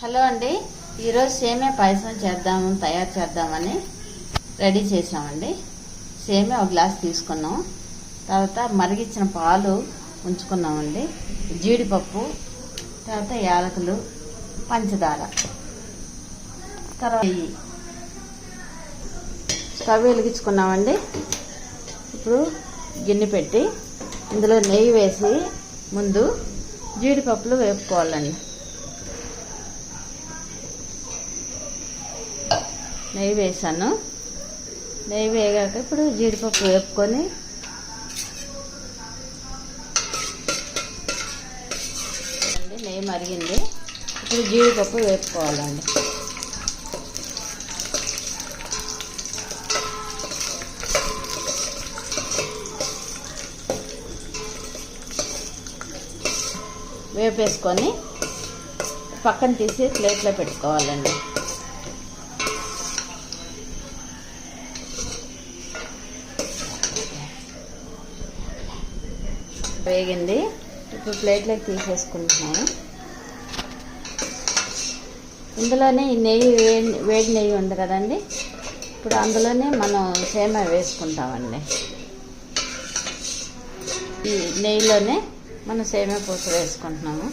Hello అండి. ఈరోజు సేమే పాయసం చేద్దాము తయారు చేద్దామని రెడీ చేసామండి సేమే ఒక గ్లాస్ తీసుకున్నాం. తర్వాత మరిగించిన పాలు ఉంచుకున్నామండి. జీడిపప్పు తర్వాత యాలకులు పంచదార. తర్వాత స్టవ్ వెలిగించుకున్నామండి. ఇప్పుడు గిన్నె పెట్టి ఇందులో నెయ్యి వేసి ముందు జీడిపప్పులు వేపుకోవాలండి. నెయ్యి వేసాను. నెయ్యి వేగాక ఇప్పుడు జీడిపప్పు వేపుకొని అండి, నెయ్యి మరిగింది. ఇప్పుడు జీడిపప్పు వేపుకోవాలండి. వేపేసుకొని పక్కన తీసి ప్లేట్లో పెట్టుకోవాలండి. వేగింది ఇప్పుడు ప్లేట్లోకి తీసేసుకుంటున్నాను. ఇందులోనే ఈ నెయ్యి వేడి వేడి నెయ్యి ఉంది కదండి. ఇప్పుడు అందులోనే మనం సేమ వేసుకుంటామండి. ఈ నెయ్యిలోనే మనం సేమ పూస వేసుకుంటున్నాము.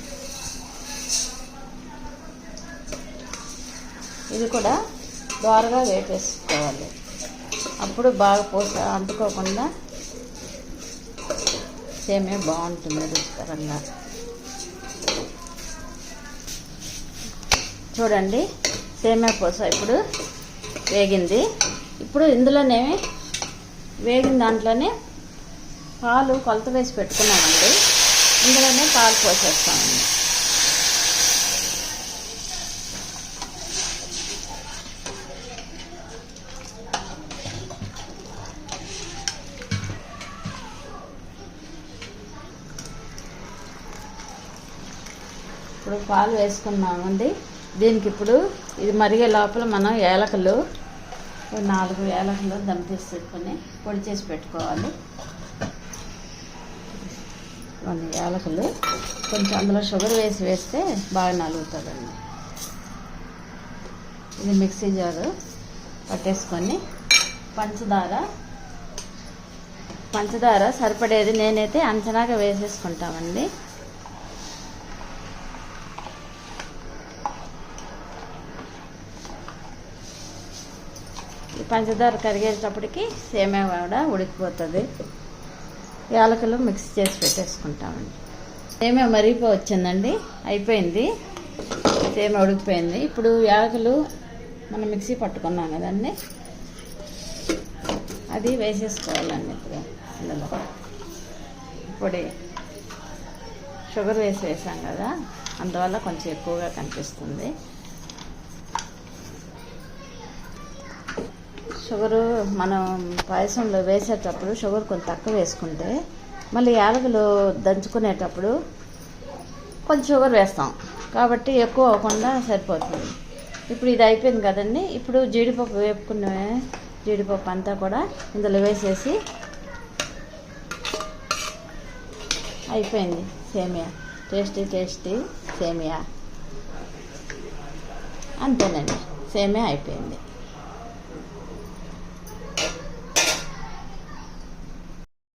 ఇది కూడా దోరగా వేపేసుకోవాలి. అప్పుడు బాగా పూస అంటుకోకుండా సేమే బాగుంటుంది రుచికరంగా. చూడండి సేమే పూస ఇప్పుడు వేగింది. ఇప్పుడు ఇందులోనే వేగిన దాంట్లోనే పాలు కొలత వేసి పెట్టుకున్నామండి. ఇందులోనే పాలు పోసేస్తామండి. ఇప్పుడు పాలు వేసుకున్నామండి. దీనికి ఇప్పుడు ఇది మరిగే లోపల మనం ఏలకలు నాలుగు ఏలకలు దమ్ తీసుకొని పొడి చేసి పెట్టుకోవాలి. కొన్ని ఏలకలు కొంచెం అందులో షుగర్ వేసి వేస్తే బాగా నలుగుతుందండి. ఇది మిక్సీ జారు పట్టేసుకొని పంచదార పంచదార సరిపడేది నేనైతే అంచనాగా వేసేసుకుంటామండి. ఈ పంచదార కరిగేటప్పటికి సేమే కూడా ఉడికిపోతుంది. యాలకులు మిక్స్ చేసి పెట్టేసుకుంటామండి. సేమే మరిగిపో వచ్చిందండి అయిపోయింది. సేమే ఉడికిపోయింది. ఇప్పుడు యాలకులు మనం మిక్సీ పట్టుకున్నాం కదండి. అది వేసేసుకోవాలండి ఇప్పుడు ఇందులో పొడి. షుగర్ వేసి వేసాం కదా. అందువల్ల కొంచెం ఎక్కువగా కనిపిస్తుంది. షుగరు మనం పాయసంలో వేసేటప్పుడు షుగర్ కొంచెం తక్కువ వేసుకుంటే మళ్ళీ యాలకులు దంచుకునేటప్పుడు కొంచెం షుగర్ వేస్తాం. కాబట్టి ఎక్కువ అవ్వకుండా సరిపోతుంది. ఇప్పుడు ఇది అయిపోయింది కదండి. ఇప్పుడు జీడిపప్పు వేపుకునే జీడిపప్పు అంతా కూడా ఇందులో వేసేసి అయిపోయింది సేమియా. టేస్టీ టేస్టీ సేమియా. అంతేనండి. సేమియా అయిపోయింది.